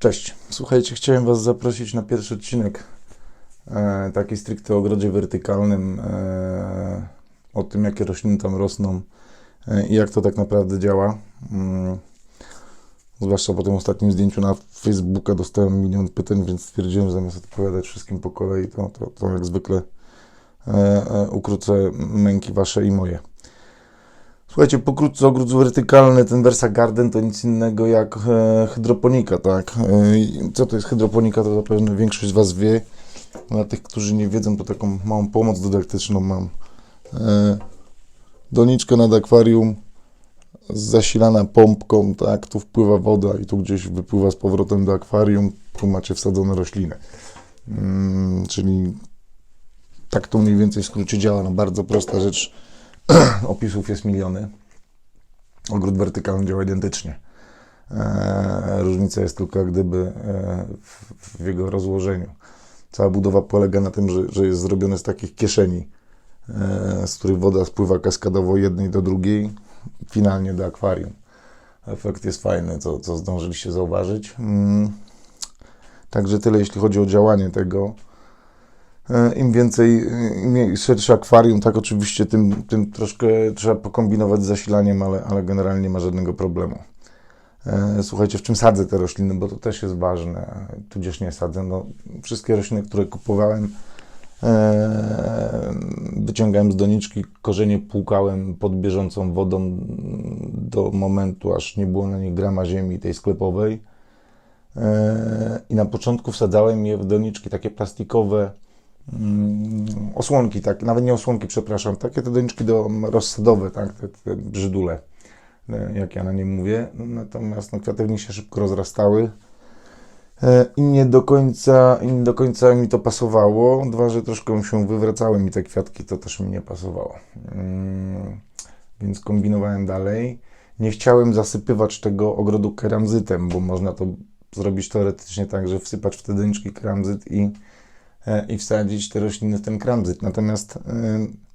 Cześć. Słuchajcie, chciałem Was zaprosić na pierwszy odcinek, e, taki stricte o ogrodzie wertykalnym, e, o tym, jakie rośliny tam rosną e, i jak to tak naprawdę działa. Mm. Zwłaszcza po tym ostatnim zdjęciu na Facebooka dostałem milion pytań, więc stwierdziłem, że zamiast odpowiadać wszystkim po kolei, to, to, to jak zwykle e, e, ukrócę męki Wasze i moje. Słuchajcie, pokrótce ogród wertykalny, ten Versa Garden to nic innego jak e, hydroponika, tak? E, co to jest hydroponika, to zapewne większość z Was wie. Dla tych, którzy nie wiedzą, to taką małą pomoc dydaktyczną mam. E, doniczka nad akwarium, zasilana pompką, tak? Tu wpływa woda i tu gdzieś wypływa z powrotem do akwarium, tu macie wsadzone rośliny. Mm, czyli tak to mniej więcej w skrócie działa, no bardzo prosta rzecz opisów jest miliony. Ogród wertykalny działa identycznie. E, różnica jest tylko jak gdyby e, w, jego rozłożeniu. Cała budowa polega na tym, że, że jest zrobione z takich kieszeni, e, z których woda spływa kaskadowo jednej do drugiej, finalnie do akwarium. Efekt jest fajny, co, co zdążyliście zauważyć. Mm. Także tyle, jeśli chodzi o działanie tego. E, Im więcej, im szersze akwarium, tak oczywiście, tym, tym troszkę trzeba pokombinować z zasilaniem, ale, ale generalnie nie ma żadnego problemu. E, Słuchajcie, w czym sadzę te rośliny, bo to też jest ważne, tudzież nie sadzę. No, wszystkie rośliny, które kupowałem, e, wyciągałem z doniczki, korzenie płukałem pod bieżącą wodą do momentu, aż nie było na nich grama ziemi tej sklepowej. E, I na początku wsadzałem je w doniczki takie plastikowe, osłonki, tak, nawet nie osłonki, przepraszam, takie te doniczki do rozsadowe, tak, te, te brzydule, e, jak ja na nie mówię. Natomiast no, nich się szybko rozrastały e, i nie do końca, nie do końca mi to pasowało. Dwa, że troszkę się wywracały mi te kwiatki, to też mi nie pasowało. Mm, Więc kombinowałem dalej. Nie chciałem zasypywać tego ogrodu keramzytem, bo można to zrobić teoretycznie tak, że wsypać w te doniczki keramzyt i i wsadzić te rośliny w ten kramzyt. Natomiast y,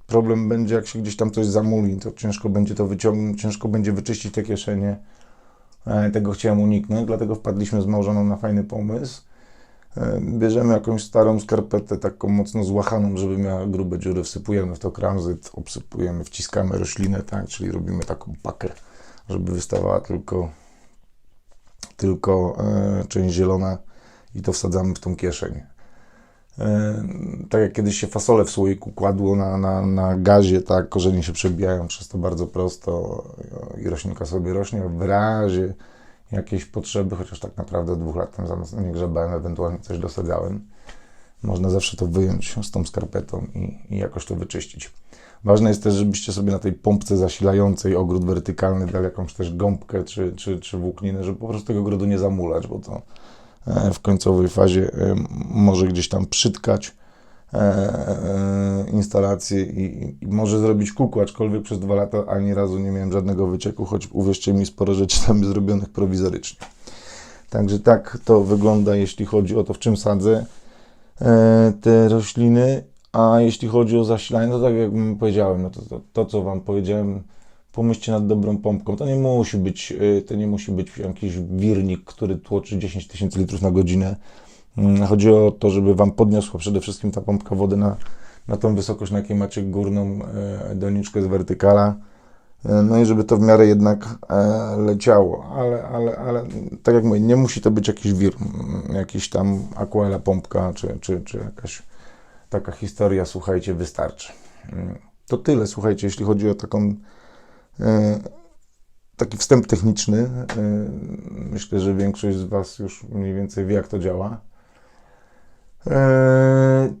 problem będzie, jak się gdzieś tam coś zamuli, to ciężko będzie to wyciągnąć, ciężko będzie wyczyścić te kieszenie. E, Tego chciałem uniknąć, dlatego wpadliśmy z małżoną na fajny pomysł. E, Bierzemy jakąś starą skarpetę, taką mocno złachaną, żeby miała grube dziury, wsypujemy w to kramzyt, obsypujemy, wciskamy roślinę, tak, czyli robimy taką pakę, żeby wystawała tylko, tylko e, część zielona i to wsadzamy w tą kieszeń. E, tak jak kiedyś się fasole w słoiku kładło na, na, na gazie, tak, korzenie się przebijają przez to bardzo prosto i roślinka sobie rośnie. W razie jakiejś potrzeby, chociaż tak naprawdę dwóch lat tam zamiast nie grzebałem, ewentualnie coś dosadzałem, można zawsze to wyjąć z tą skarpetą i, i jakoś to wyczyścić. Ważne jest też, żebyście sobie na tej pompce zasilającej ogród wertykalny dali jakąś też gąbkę czy, czy, czy włókninę, żeby po prostu tego ogrodu nie zamulać, bo to w końcowej fazie e, może gdzieś tam przytkać e, e, instalację i, i może zrobić kółko, aczkolwiek przez dwa lata ani razu nie miałem żadnego wycieku, choć uwierzcie mi, sporo rzeczy tam jest zrobionych prowizorycznie. Także tak to wygląda, jeśli chodzi o to, w czym sadzę e, te rośliny. A jeśli chodzi o zasilanie, to tak jak powiedziałem, no to, to, to co Wam powiedziałem, pomyślcie nad dobrą pompką. To nie musi być, y, to nie musi być jakiś wirnik, który tłoczy 10 tysięcy litrów na godzinę. Mm, Chodzi o to, żeby Wam podniosła przede wszystkim ta pompka wody na, na tą wysokość, na jakiej macie górną e, doniczkę z wertykala. E, No i żeby to w miarę jednak e, leciało, ale, ale, ale tak jak mówię, nie musi to być jakiś wir, jakiś tam aquela pompka, czy, czy, czy jakaś taka historia, słuchajcie, wystarczy. Mm, To tyle, słuchajcie, jeśli chodzi o taką taki wstęp techniczny. E, Myślę, że większość z Was już mniej więcej wie, jak to działa. E,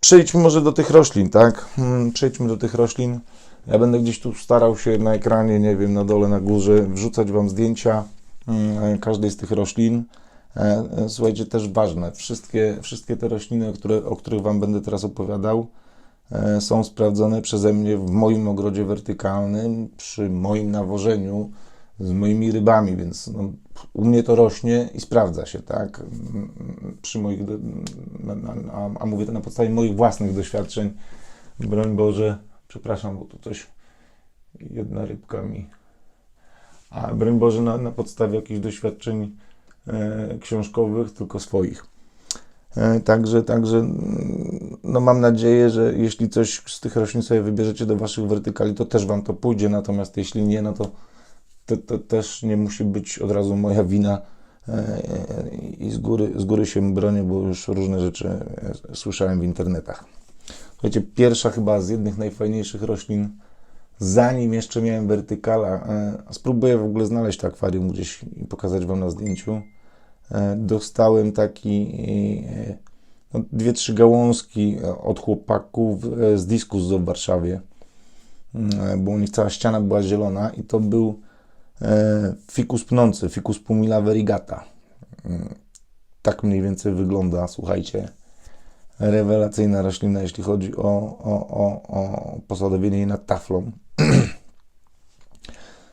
Przejdźmy może do tych roślin, tak? Mm, Przejdźmy do tych roślin. Ja będę gdzieś tu starał się na ekranie, nie wiem, na dole, na górze, wrzucać Wam zdjęcia mm, każdej z tych roślin. E, e, Słuchajcie, też ważne, wszystkie, wszystkie te rośliny, które, o których Wam będę teraz opowiadał, e, są sprawdzone przeze mnie w moim ogrodzie wertykalnym, przy moim nawożeniu, z moimi rybami, więc no, u mnie to rośnie i sprawdza się, tak? Przy moich, a, a mówię to na podstawie moich własnych doświadczeń. Broń Boże, przepraszam, bo tu coś, jedna rybka mi. A broń Boże, na, na podstawie jakichś doświadczeń e, książkowych, tylko swoich. E, Także, także mm, no mam nadzieję, że jeśli coś z tych roślin sobie wybierzecie do Waszych wertykali, to też Wam to pójdzie, natomiast jeśli nie, no to, to, to też nie musi być od razu moja wina e, i z góry, z góry się bronię, bo już różne rzeczy e, słyszałem w internetach. Słuchajcie, pierwsza chyba z jednych najfajniejszych roślin, zanim jeszcze miałem wertykala, spróbuję w ogóle znaleźć to akwarium gdzieś i pokazać Wam na zdjęciu. E, Dostałem taki e, no, dwie, trzy gałązki e, od chłopaków z Diskus Zoo w Warszawie, Mm, bo u nich cała ściana była zielona i to był fikus pnący, fikus pumila verigata. Mm, Tak mniej więcej wygląda, słuchajcie. Rewelacyjna roślina, jeśli chodzi o, o, o, o posadowienie jej nad taflą.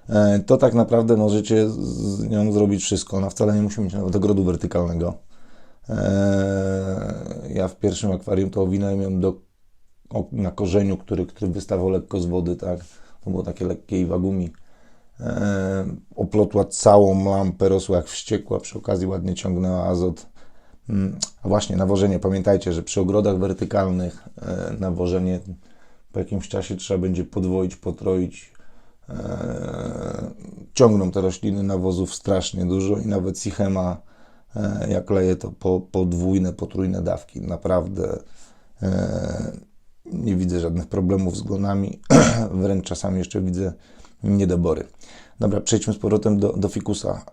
E, To tak naprawdę możecie z nią zrobić wszystko. Ona wcale nie musi mieć nawet ogrodu wertykalnego. E, Ja w pierwszym akwarium to owinąłem ją do, na korzeniu, który, który wystawał lekko z wody, tak. To było takie lekkie iwagumi. E, oplotła całą lampę, rosła jak wściekła, przy okazji ładnie ciągnęła azot. Mm, A właśnie, nawożenie. Pamiętajcie, że przy ogrodach wertykalnych nawożenie po jakimś czasie trzeba będzie podwoić, potroić. E, ciągną te rośliny nawozów strasznie dużo i nawet Sichema, e, jak leje, to po podwójne, potrójne dawki. Naprawdę e, nie widzę żadnych problemów z glonami, wręcz czasami jeszcze widzę niedobory. Dobra, przejdźmy z powrotem do, do fikusa.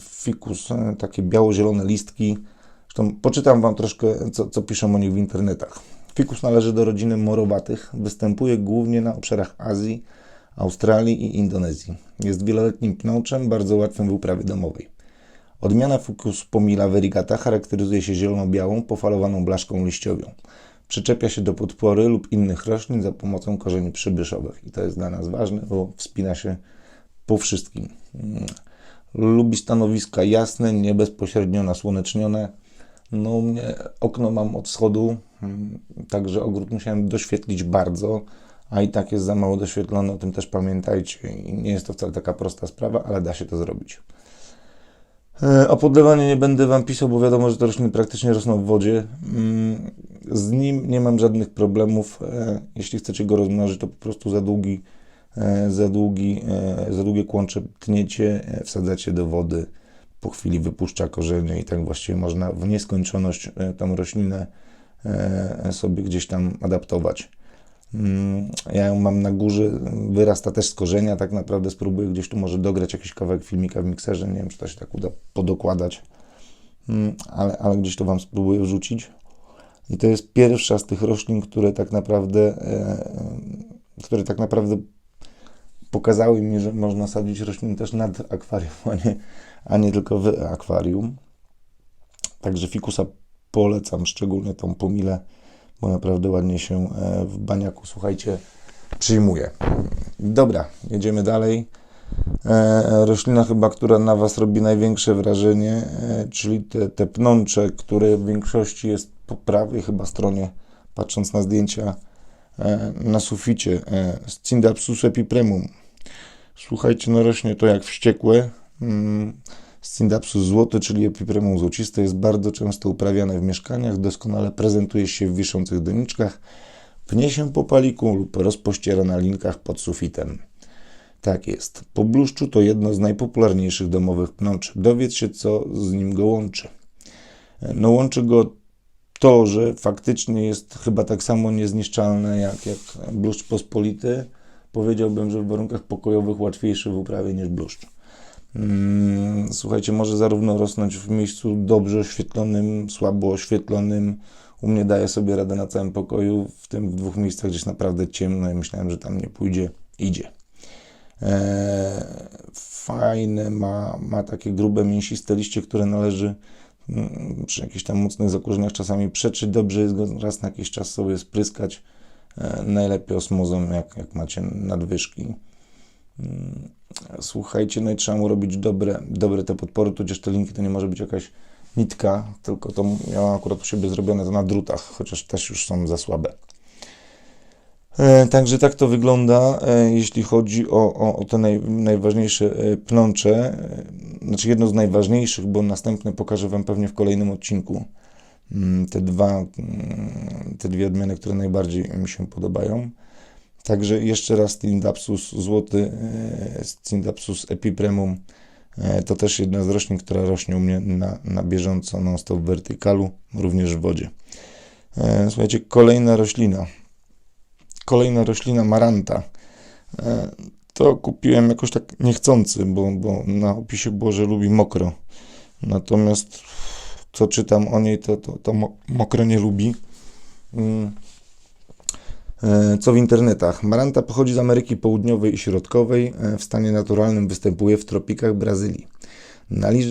Fikus, takie biało-zielone listki. Zresztą poczytam Wam troszkę, co, co piszą o nich w internetach. Fikus należy do rodziny morowatych. Występuje głównie na obszarach Azji, Australii i Indonezji. Jest wieloletnim pnączem, bardzo łatwym w uprawie domowej. Odmiana Ficus pomila verigata charakteryzuje się zielono-białą, pofalowaną blaszką liściowią. Przyczepia się do podpory lub innych roślin za pomocą korzeni przybyszowych. I to jest dla nas ważne, bo wspina się po wszystkim. Mm. Lubi stanowiska jasne, nie bezpośrednio nasłonecznione. No, okno mam od wschodu, mm, także ogród musiałem doświetlić bardzo, a i tak jest za mało doświetlony, o tym też pamiętajcie. I nie jest to wcale taka prosta sprawa, ale da się to zrobić. E, O podlewanie nie będę Wam pisał, bo wiadomo, że te rośliny praktycznie rosną w wodzie. Mm, Z nim nie mam żadnych problemów. E, Jeśli chcecie go rozmnożyć, to po prostu za długi, e, za długi, za długie kłącze tniecie, wsadzacie do wody, po chwili wypuszcza korzenie i tak właściwie można w nieskończoność tą roślinę sobie gdzieś tam adaptować. Mm, Ja ją mam na górze, wyrasta też z korzenia, tak naprawdę spróbuję gdzieś tu może dograć jakiś kawałek filmika w mikserze, nie wiem, czy to się tak uda podokładać, Mm, ale, ale gdzieś to Wam spróbuję wrzucić. I to jest pierwsza z tych roślin, które tak naprawdę, e, które tak naprawdę pokazały mi, że można sadzić rośliny też nad akwarium, a nie, a nie tylko w akwarium. Także fikusa polecam, szczególnie tą pomilę, bo naprawdę ładnie się e, w baniaku, słuchajcie, przyjmuje. Dobra, jedziemy dalej. E, roślina chyba, która na Was robi największe wrażenie, e, czyli te, te pnącze, które w większości jest po prawej chyba stronie, patrząc na zdjęcia na suficie, e, Scindapsus epipremum. Słuchajcie, no rośnie to jak wściekłe. Mm, Scindapsus złoty, czyli epipremum złociste, jest bardzo często uprawiane w mieszkaniach, doskonale prezentuje się w wiszących doniczkach, pnie się po paliku lub rozpościera na linkach pod sufitem. Tak jest. Po bluszczu to jedno z najpopularniejszych domowych pnączy. Dowiedz się, co z nim go łączy. No łączy go to, że faktycznie jest chyba tak samo niezniszczalne jak, jak bluszcz pospolity. Powiedziałbym, że w warunkach pokojowych łatwiejszy w uprawie niż bluszcz. Mm, Słuchajcie, może zarówno rosnąć w miejscu dobrze oświetlonym, słabo oświetlonym. U mnie daje sobie radę na całym pokoju, w tym w dwóch miejscach, gdzie jest naprawdę ciemno i myślałem, że tam nie pójdzie. Idzie. Eee, fajne, ma, ma takie grube, mięsiste liście, które należy mm, przy jakichś tam mocnych zakurzeniach czasami przeczyć. Dobrze jest go raz na jakiś czas sobie spryskać. E, najlepiej osmozą, jak, jak macie nadwyżki. Mm, Słuchajcie, no i trzeba mu robić dobre, dobre te podpory, tudzież te linki to nie może być jakaś nitka, tylko to miałem akurat u siebie zrobione to na drutach, chociaż też już są za słabe. E, Także tak to wygląda, e, jeśli chodzi o, o, o te naj, najważniejsze e, plącze. Znaczy jedno z najważniejszych, bo następne pokażę Wam pewnie w kolejnym odcinku. Mm, Te dwa, mm, te dwie odmiany, które najbardziej mi się podobają. Także jeszcze raz Cindapsus złoty, e, Cindapsus epipremum. E, To też jedna z roślin, która rośnie u mnie na, na bieżąco, non-stop w wertykalu, również w wodzie. E, Słuchajcie, kolejna roślina. Kolejna roślina maranta. E, To kupiłem jakoś tak niechcący, bo, bo na opisie było, że lubi mokro. Natomiast co czytam o niej, to, to, to mo- mokro nie lubi. E, Co w internetach? Maranta pochodzi z Ameryki Południowej i Środkowej. E, W stanie naturalnym występuje w tropikach Brazylii.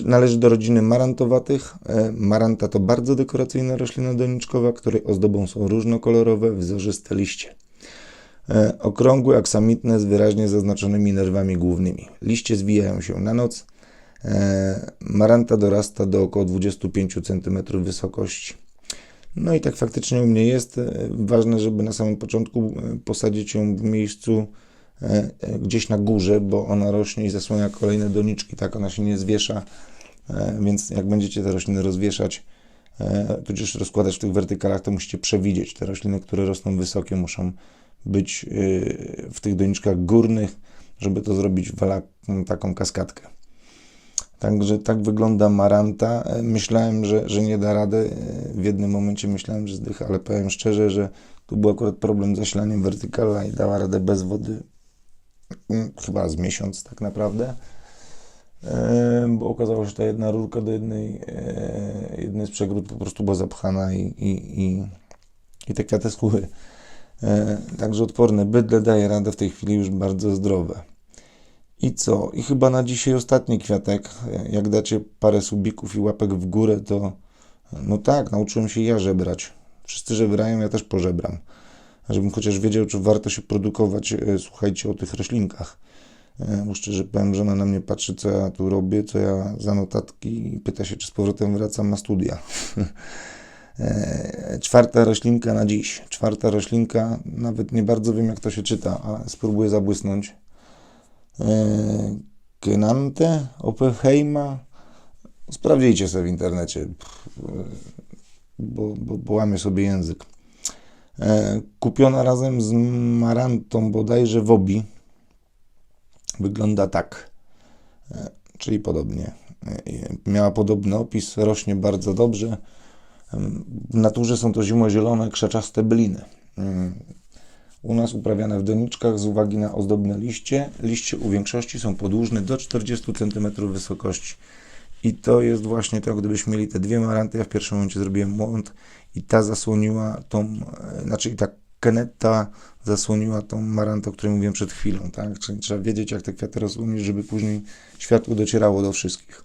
Należy, do rodziny marantowatych. E, Maranta to bardzo dekoracyjna roślina doniczkowa, której ozdobą są różnokolorowe, wzorzyste liście. Okrągłe, aksamitne, z wyraźnie zaznaczonymi nerwami głównymi. Liście zwijają się na noc. Maranta dorasta do około 25 cm wysokości. No i tak faktycznie u mnie jest. E, Ważne, żeby na samym początku e, posadzić ją w miejscu e, gdzieś na górze, bo ona rośnie i zasłania kolejne doniczki, tak ona się nie zwiesza, więc jak będziecie te rośliny rozwieszać, tudzież rozkładać w tych wertykalach, to musicie przewidzieć. Te rośliny, które rosną wysokie, muszą być w tych doniczkach górnych, żeby to zrobić w ala- taką kaskadkę. Także tak wygląda Maranta. E, Myślałem, że, że nie da rady. E, W jednym momencie myślałem, że zdycha, ale powiem szczerze, że tu był akurat problem z zasilaniem wertykala i dała radę bez wody mm, chyba z miesiąc tak naprawdę. E, Bo okazało się, że ta jedna rurka do jednej, jednej z przegród po prostu była zapchana i, i, i, i te kwiaty schły. Także odporne bydle daje radę w tej chwili już bardzo zdrowe. I co? I chyba na dzisiaj ostatni kwiatek. Jak dacie parę subików i łapek w górę, to no tak, nauczyłem się ja żebrać. Wszyscy żebrają, ja też pożebram. Żebym chociaż wiedział, czy warto się produkować, e, słuchajcie, o tych roślinkach. E, Bo szczerze powiem, że ona na mnie patrzy, co ja tu robię, co ja za notatki i pyta się, czy z powrotem wracam na studia. E, Czwarta roślinka na dziś. Czwarta roślinka, nawet nie bardzo wiem, jak to się czyta, ale spróbuję zabłysnąć. E, Kenante, Oppenheima. Sprawdzicie sobie w internecie, e, bo, bo, bo łamię sobie język. E, Kupiona razem z Marantą bodajże w Obi. Wygląda tak, czyli podobnie. Miała podobny opis, rośnie bardzo dobrze. W naturze są to zimozielone, krzaczaste byliny. U nas uprawiane w doniczkach z uwagi na ozdobne liście. Liście u większości są podłużne do 40 cm wysokości. I to jest właśnie to, gdybyśmy mieli te dwie maranty, ja w pierwszym momencie zrobiłem błąd i ta zasłoniła tą, e, znaczy i ta kenetta zasłoniła tą marantę, o której mówiłem przed chwilą, tak? Czyli trzeba wiedzieć, jak te kwiaty rozłomić, żeby później światło docierało do wszystkich.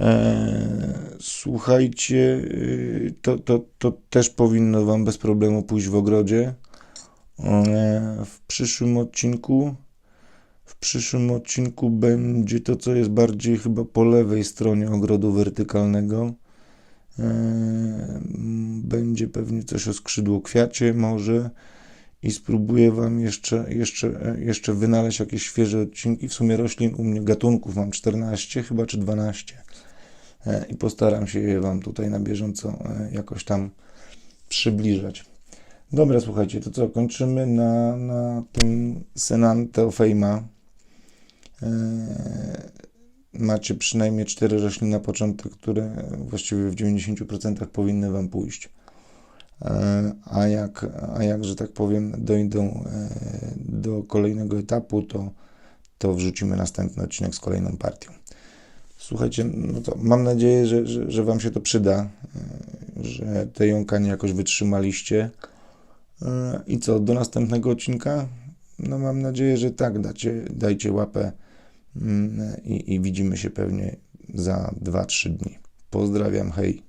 Eee, słuchajcie, yy, to, to, to też powinno Wam bez problemu pójść w ogrodzie. Eee, w przyszłym odcinku w przyszłym odcinku będzie to, co jest bardziej chyba po lewej stronie ogrodu wertykalnego. Eee, Będzie pewnie coś o skrzydło kwiacie może i spróbuję Wam jeszcze, jeszcze, jeszcze wynaleźć jakieś świeże odcinki. W sumie roślin u mnie gatunków mam 14 chyba, czy 12 E, i postaram się je Wam tutaj na bieżąco e, jakoś tam przybliżać. Dobra, słuchajcie, to co, kończymy na, na tym Senante Ofeima. E, Macie przynajmniej cztery rośliny na początek, które właściwie w 90% powinny Wam pójść. E, A jak, a jak, że tak powiem, dojdą e, do kolejnego etapu, to, to wrzucimy następny odcinek z kolejną partią. Słuchajcie, no to mam nadzieję, że, że, że Wam się to przyda, e, że te jąkanie jakoś wytrzymaliście. I co, do następnego odcinka? No mam nadzieję, że tak, dacie, dajcie łapę mm, i, i widzimy się pewnie za 2-3 dni. Pozdrawiam, hej.